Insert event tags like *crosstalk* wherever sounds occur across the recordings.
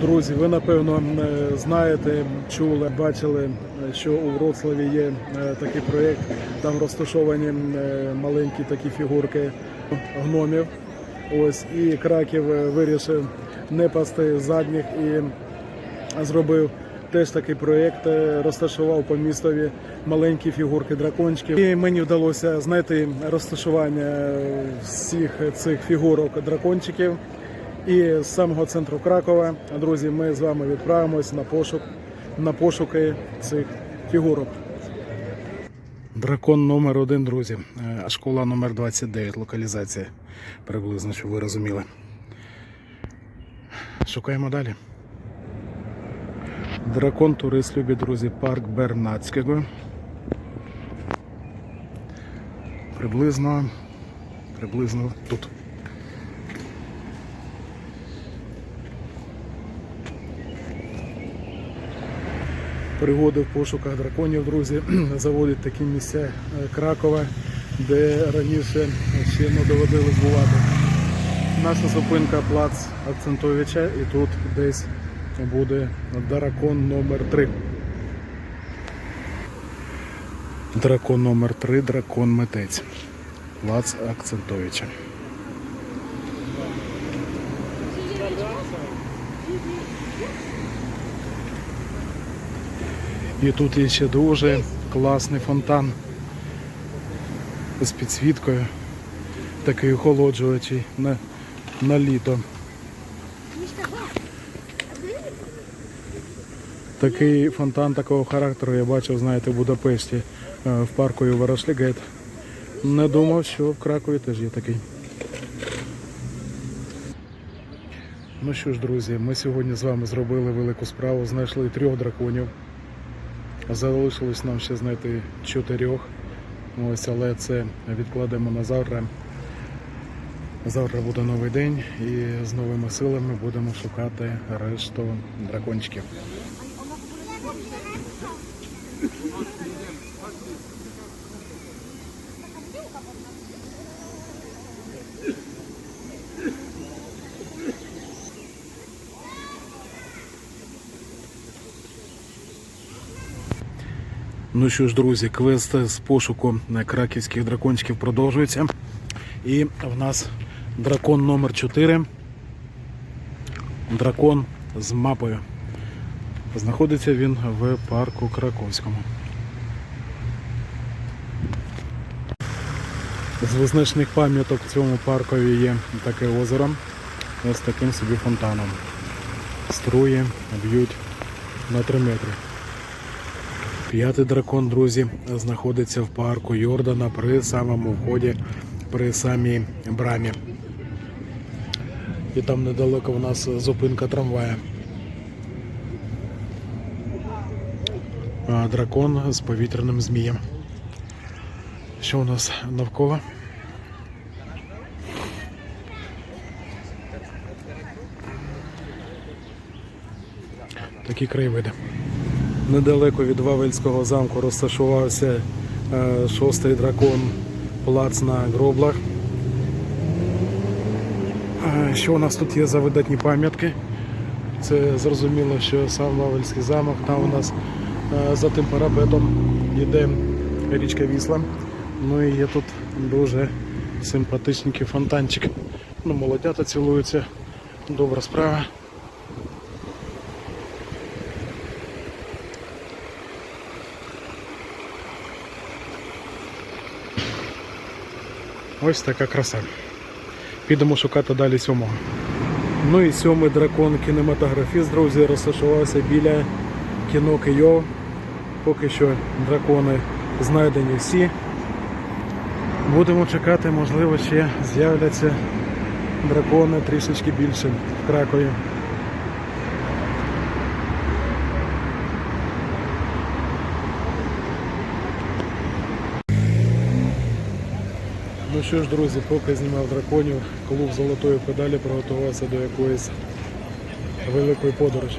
Друзі, ви напевно е, знаєте, чули, бачили, е, що у Вроцлаві є е, такий проєкт. Там розташовані маленькі такі фігурки гномів. Ось і Краків вирішив не пасти задніх і зробив теж такий проєкт, розташував по містові маленькі фігурки дракончиків. І мені вдалося знайти розташування всіх цих фігурок дракончиків. І з самого центру Кракова, друзі, ми з вами відправимось на пошук на пошуки цих фігурок. Дракон номер один, друзі. Е, школа номер 29, локалізація. Приблизно, щоб ви розуміли. Шукаємо далі. Дракон турист любить, друзі, парк Бернацького. Приблизно, приблизно тут. Пригоди в пошуках драконів, друзі, *clears throat* заводять такі місця е, Кракова, де раніше ще не доводилось бувати. Наша зупинка плац Акцентовича і тут десь буде дракон номер 3 Дракон номер 3 дракон митець. Плац Акцентовича. І тут є ще дуже класний фонтан з підсвіткою, такий охолоджуючий на, на літо. Такий фонтан такого характеру я бачив, знаєте, в Будапешті е, в парку Ворошлігет. Не думав, що в Кракові теж є такий. Ну що ж, друзі, ми сьогодні з вами зробили велику справу, знайшли трьох драконів. Залишилось нам ще знайти чотирьох. Ось, але це відкладемо на завтра. Завтра буде новий день і з новими силами будемо шукати решту дракончиків. Ну що ж, друзі, квест з пошуку краківських дракончиків продовжується. І в нас дракон номер 4 Дракон з мапою. Знаходиться він в парку Краковському. З визначних пам'яток в цьому паркові є таке озеро з таким собі фонтаном. Струї б'ють на 3 метри. П'ятий дракон, друзі, знаходиться в парку Йордана при самому вході, при самій брамі. І там недалеко в нас зупинка трамвая. Дракон з повітряним змієм. Що у нас навколо? Такі краєвиди. Недалеко від Вавельського замку розташувався е, шостий дракон плац на гроблах. Е, Що у нас тут є за видатні пам'ятки? Це зрозуміло, що сам Вавельський замок, там у нас е, за тим парапетом йде річка Вісла. Ну і є тут дуже симпатичненький фонтанчик. Ну, молодята цілуються. Добра справа. Ось така краса. Підемо шукати далі сьомого. Ну і сьомий дракон кінематографіст, друзі, розташувався біля кіно Київ. Поки що дракони знайдені всі. Будемо чекати, можливо, ще з'являться дракони трішечки більше в Кракові. Ну що ж, друзі, поки знімав драконів, клуб золотої педалі приготувався до якоїсь великої подорожі.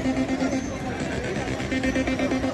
Thank you.